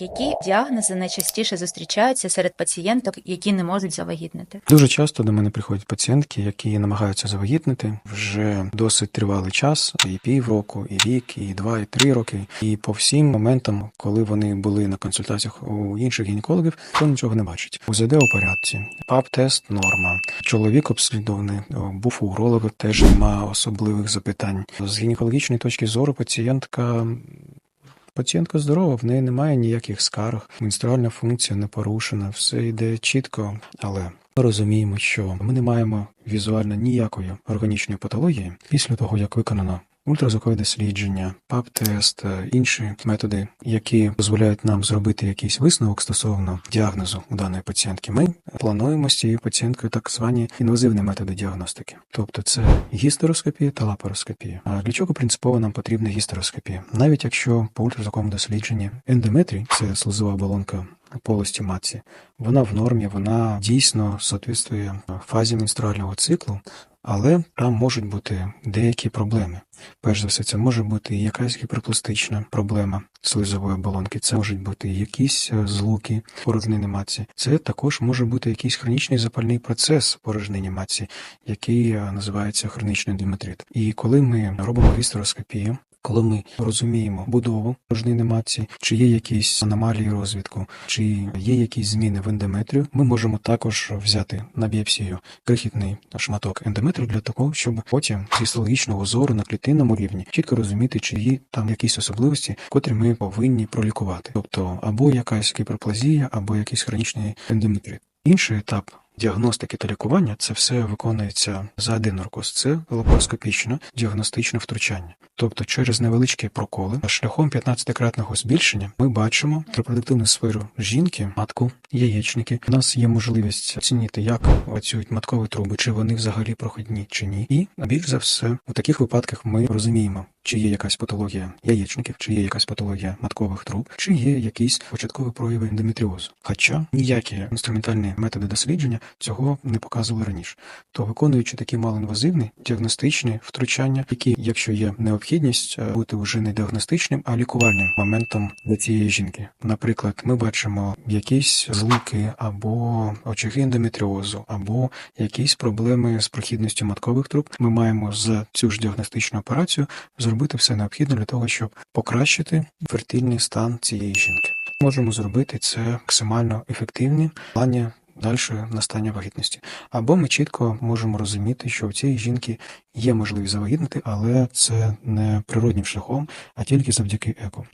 Які діагнози найчастіше зустрічаються серед пацієнток, які не можуть завагітнити? Дуже часто до мене приходять пацієнтки, які намагаються завагітнити вже досить тривалий час, і півроку, і рік, і два, і три роки. І по всім моментам, коли вони були на консультаціях у інших гінекологів, то нічого не бачать. УЗД у порядці, ПАП-тест норма. Чоловік обслідований, був у уролога, теж нема особливих запитань. З гінекологічної точки зору пацієнтка. Пацієнтка здорова, в неї немає ніяких скарг, менструальна функція не порушена, все йде чітко, але ми розуміємо, що ми не маємо візуально ніякої органічної патології після того, як виконано ультразвукове дослідження, ПАП-тест, е, інші методи, які дозволяють нам зробити якийсь висновок стосовно діагнозу у даної пацієнтки. Ми плануємо з цією пацієнткою так звані інвазивні методи діагностики, тобто це гістероскопія та лапароскопія. А для чого принципово нам потрібна гістероскопія? Навіть якщо по ультразвуковому дослідженні ендометрій, це слизова оболонка полості матці, вона в нормі, вона дійсно соответствує фазі менструального циклу, але там можуть бути деякі проблеми. Перш за все, це може бути якась гіперпластична проблема слизової оболонки, це можуть бути якісь е, злуки порожнини маці. Це також може бути якийсь хронічний запальний процес порожнині маці, який е, називається хронічний диметрит. І коли ми робимо гістероскопію, коли ми розуміємо будову матці, чи є якісь аномалії розвитку, чи є якісь зміни в ендометрію, ми можемо також взяти на біопсію крихітний шматок ендометрію для того, щоб потім з гістологічного зору на клітинному рівні чітко розуміти, чи є там якісь особливості, котрі ми повинні пролікувати, тобто або якась гіперплазія, або якийсь хронічний ендометрит. Інший етап діагностики та лікування це все виконується за один наркоз. Це лапароскопічне діагностичне втручання. Тобто через невеличкі проколи шляхом 15-кратного збільшення ми бачимо репродуктивну сферу жінки, матку, яєчники. У нас є можливість оцінити, як працюють маткові труби, чи вони взагалі проходні чи ні. І більш за все, у таких випадках ми розуміємо, чи є якась патологія яєчників, чи є якась патологія маткових труб, чи є якісь початкові прояви ендометріозу. Хоча ніякі інструментальні методи дослідження цього не показували раніше. То виконуючи такі малоінвазивні діагностичні втручання, які, якщо є необхідність, е, бути вже не діагностичним, а лікувальним моментом для цієї жінки. Наприклад, ми бачимо якісь злуки або очаги ендометріозу, або якісь проблеми з прохідністю маткових труб. Ми маємо за цю ж діагностичну операцію зробити все необхідне для того, щоб покращити фертильний стан цієї жінки. Можемо зробити це максимально ефективні плані дальше настання вагітності. Або ми чітко можемо розуміти, що у цієї жінки є можливість завагітнити, але це не природнім шляхом, а тільки завдяки еко.